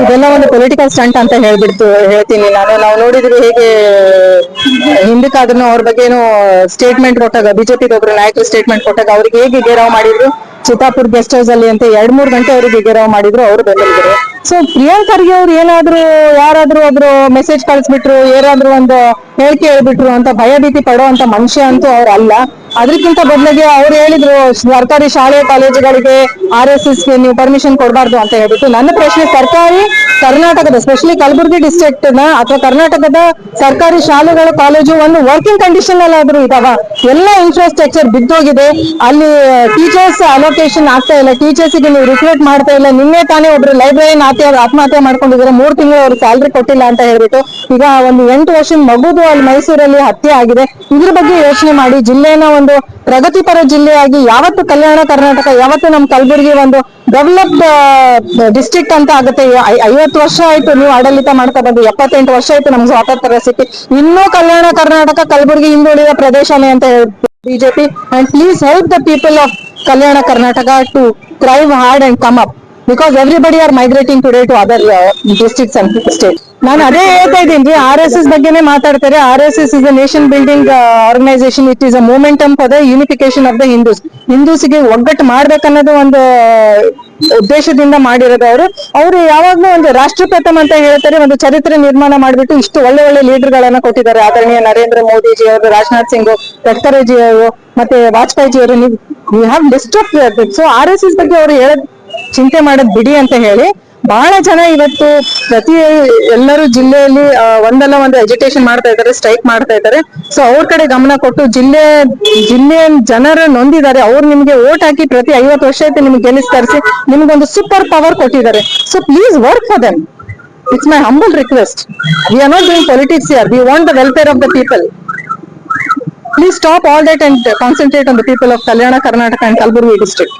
ಇದೆಲ್ಲ ಒಂದು political stunt ಅಂತ ಹೇಳ್ಬಿಡ್ತು, ಹೇಳ್ತೀನಿ ನಾನು. ನಾವು ನೋಡಿದ್ವಿ ಹೇಗೆ, ಹಿಂದಕ್ಕಾದ್ರೂ ಅವ್ರ ಏನು ಸ್ಟೇಟ್ಮೆಂಟ್ ಕೊಟ್ಟಾಗ ಬಿಜೆಪಿ ಒಬ್ರು ನಾಯಕರು ಸ್ಟೇಟ್ಮೆಂಟ್ ಕೊಟ್ಟಾಗ ಅವ್ರಿಗೆ ಹೇಗೆ ಗೆರಾವ್ ಮಾಡಿದ್ರು? ಚಿತ್ತಾಪುರ್ ಗೆಸ್ಟ್ ಹೌಸ್ ಅಲ್ಲಿ ಅಂತ ಎರಡ್ ಮೂರ್ ಗಂಟೆ ಅವರಿಗೆ ಗೆರಾವ್ ಮಾಡಿದ್ರು, ಅವರು ಬೆಂಬಲಿಗರು. ಸೊ ಪ್ರಿಯಾಂಕ್ ಖರ್ಗೆ ಅವ್ರು ಏನಾದ್ರು, ಯಾರಾದ್ರೂ ಒಬ್ರು ಮೆಸೇಜ್ ಕಳಿಸ್ಬಿಟ್ರು, ಏನಾದ್ರು ಒಂದು ಹೇಳಿಕೆ ಹೇಳ್ಬಿಟ್ರು ಅಂತ ಭಯ ಭೀತಿ ಪಡೋ ಅಂತ ಮನುಷ್ಯ ಅಂತೂ ಅವ್ರು ಅಲ್ಲ. ಅದಕ್ಕಿಂತ ಬದಲಿಗೆ ಅವ್ರು ಹೇಳಿದ್ರು, ಸರ್ಕಾರಿ ಶಾಲೆ ಕಾಲೇಜುಗಳಿಗೆ ಆರ್ ಎಸ್ ಎಸ್ ನೀವು ಪರ್ಮಿಷನ್ ಕೊಡಬಾರ್ದು ಅಂತ ಹೇಳ್ಬಿಟ್ಟು. ನನ್ನ ಪ್ರಶ್ನೆ ಸರ್ಕಾರಿ ಕರ್ನಾಟಕದ ಸ್ಪೆಷಲಿ ಕಲಬುರಗಿ ಡಿಸ್ಟ್ರಿಕ್ಟ್ನ ಅಥವಾ ಕರ್ನಾಟಕದ ಸರ್ಕಾರಿ ಶಾಲೆಗಳು ಕಾಲೇಜು ಒಂದು ವರ್ಕಿಂಗ್ ಕಂಡೀಷನ್ ಅಲ್ಲಿ ಆದ್ರೂ ಇದಾವ. ಎಲ್ಲ ಇನ್ಫ್ರಾಸ್ಟ್ರಕ್ಚರ್ ಬಿದ್ದೋಗಿದೆ. ಅಲ್ಲಿ ಟೀಚರ್ಸ್ ಅಲೋಕೇಶನ್ ಆಗ್ತಾ ಇಲ್ಲ. ಟೀಚರ್ಸ್ಗೆ ನೀವು ರಿಕ್ರೂಟ್ ಮಾಡ್ತಾ ಇಲ್ಲ. ನಿನ್ನೆ ತಾನೇ ಒಬ್ರು ಲೈಬ್ರರಿಯನ್ ಆತ್ಮ ಆತ್ಮಹತ್ಯೆ ಮಾಡ್ಕೊಂಡಿದ್ರೆ ಮೂರ್ ತಿಂಗಳು ಅವ್ರು ಸ್ಯಾಲ್ರಿ ಕೊಟ್ಟಿಲ್ಲ ಅಂತ ಹೇಳ್ಬಿಟ್ಟು. ಈಗ ಒಂದು ಎಂಟು ವರ್ಷದ ಮಗುದು ಅಲ್ಲಿ ಮೈಸೂರಲ್ಲಿ ಹತ್ಯೆ ಆಗಿದೆ. ಇದ್ರ ಬಗ್ಗೆ ಯೋಚನೆ ಮಾಡಿ. ಜಿಲ್ಲೆಯನ್ನ ಒಂದು ಪ್ರಗತಿಪರ ಜಿಲ್ಲೆಯಾಗಿ ಯಾವತ್ತು ಕಲ್ಯಾಣ ಕರ್ನಾಟಕ, ಯಾವತ್ತು ನಮ್ಮ ಕಲಬುರಗಿ ಒಂದು ಡೆವಲಪ್ಡ್ ಡಿಸ್ಟ್ರಿಕ್ಟ್ ಅಂತ ಆಗುತ್ತೆ. ಐವತ್ತು ವರ್ಷ ಆಯ್ತು ನೀವು ಆಡಳಿತ ಮಾಡ್ತಾ ಬಂದು, ಎಪ್ಪತ್ತೆಂಟು ವರ್ಷ ಆಯ್ತು ನಮ್ಗೆ ಸ್ವಾತಂತ್ರ್ಯ ಸಿಕ್ಕಿ. ಇನ್ನೂ ಕಲ್ಯಾಣ ಕರ್ನಾಟಕ, ಕಲಬುರಗಿ ಹಿಂದುಳಿದ ಪ್ರದೇಶನೇ ಅಂತ BJP. And please help the people of Kalyana Karnataka to ಕ್ರೈವ್ hard and come up because everybody are migrating today to other districts and state ನಾನು ಅದೇ ಹೇಳ್ತಾ ಇದ್ದೀನಿ ಆರ್ ಎಸ್ ಎಸ್ ಬಗ್ಗೆನೇ ಮಾತಾಡ್ತಾರೆ. R S S is a nation building organization it is a momentum for the unification of the Hindus ಹಿಂದೂಸ್ಗೆ ಒಗ್ಗಟ್ಟು ಮಾಡ್ಬೇಕನ್ನೋದು ಒಂದು ಉದ್ದೇಶದಿಂದ ಮಾಡಿರೋದು ಅವರು. ಅವರು ಯಾವಾಗ್ಲೂ ಒಂದು ರಾಷ್ಟ್ರಪ್ರಥಮ ಅಂತ ಹೇಳ್ತಾರೆ, ಒಂದು ಚರಿತ್ರೆ ನಿರ್ಮಾಣ ಮಾಡಿಬಿಟ್ಟು ಇಷ್ಟು ಒಳ್ಳೆ ಒಳ್ಳೆ ಲೀಡರ್ ಗಳನ್ನ ಕೊಟ್ಟಿದ್ದಾರೆ. ಆದರಣೀಯ ನರೇಂದ್ರ ಮೋದಿಜಿ ಅವರು, ರಾಜನಾಥ್ ಸಿಂಗ್ ಗಡ್ಕರಿ ಜಿ ಅವರು, ಮತ್ತೆ ವಾಜಪೇಯಿ ಅವರು. ನೀವು you have also R S S ಬಗ್ಗೆ ಅವರು ಹೇಳದ್ ಚಿಂತೆ ಮಾಡೋದ್ ಬಿಡಿ ಅಂತ ಹೇಳಿ. ಬಹಳ ಜನ ಇವತ್ತು ಪ್ರತಿ ಎಲ್ಲರೂ ಜಿಲ್ಲೆಯಲ್ಲಿ ಒಂದಲ್ಲ ಒಂದು ಎಜುಟೇಷನ್ ಮಾಡ್ತಾ ಇದ್ದಾರೆ ಸ್ಟ್ರೈಕ್ ಮಾಡ್ತಾ ಇದ್ದಾರೆ. ಸೊ ಅವ್ರ ಕಡೆ ಗಮನ ಕೊಟ್ಟು ಜಿಲ್ಲೆ ಜಿಲ್ಲೆಯ ಜನರ ನೊಂದಿದ್ದಾರೆ. ಅವ್ರು ನಿಮ್ಗೆ ಓಟ್ ಹಾಕಿ ಪ್ರತಿ ಐವತ್ತು ವರ್ಷ ಐತೆ ನಿಮ್ಗೆ ಗೆಲ್ಲಿಸ್ ತರಿಸಿ ನಿಮ್ಗೊಂದು ಸೂಪರ್ ಪವರ್ ಕೊಟ್ಟಿದ್ದಾರೆ. So please work for them it's my humble request we are not doing politics your we want the welfare of the people please stop all that and concentrate on the people of Kalyana Karnataka and Kalaburagi district